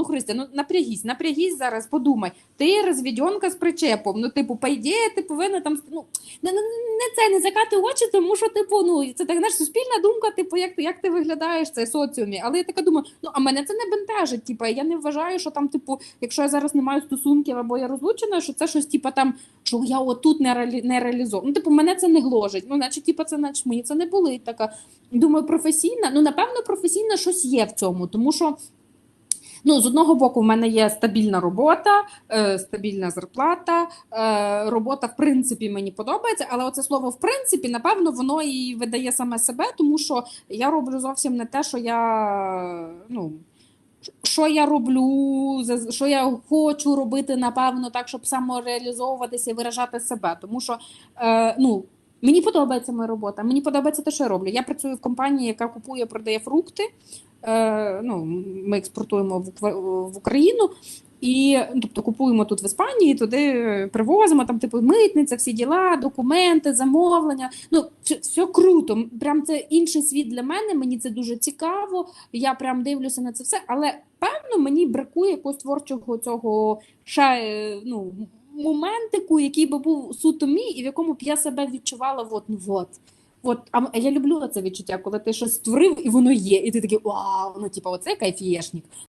Ну, Христя, ну напрягісь, напрягісь зараз, подумай. Ти розвідьонка з причепом. Ну, типу, по ідеї, ти повинна там ну, не, не, не це не закати очі, тому що, типу, ну це так знаєш, суспільна думка, типу, як ти як ти виглядаєш цій соціумі. Але я така думаю, ну а мене це не бентежить. Типу, я не вважаю, що там, типу, якщо я зараз не маю стосунків або я розлучена, що це щось, типу, там, що я отут не реалі... не реалізовую. Ну, типу, мене це не гложить. Ну, наче, типу, це наче мені це не болить. Така думаю, професійна. Ну, напевно, професійна щось є в цьому, тому що. Ну, з одного боку, в мене є стабільна робота, е, стабільна зарплата. Е, робота, в принципі, мені подобається, але оце слово в принципі, напевно, воно і видає саме себе, тому що я роблю зовсім не те, що я ну. Що я роблю, що я хочу робити, напевно, так, щоб самореалізовуватися і виражати себе. Тому що е, ну, мені подобається моя робота, мені подобається те, що я роблю. Я працюю в компанії, яка купує, продає фрукти. Е, ну, ми експортуємо в, Укр- в Україну. І тобто купуємо тут в Іспанії, туди привозимо там, типу, митниця, всі діла, документи, замовлення. Ну, все, все круто. Прям це інший світ для мене. Мені це дуже цікаво. Я прям дивлюся на це все. Але певно мені бракує якогось творчого цього ще е, ну, моментику, який би був суто мій, і в якому б я себе відчувала. От, ну от. От, а я люблю це відчуття, коли ти щось створив і воно є, і ти такий вау, ну типу, оце кайфєшник.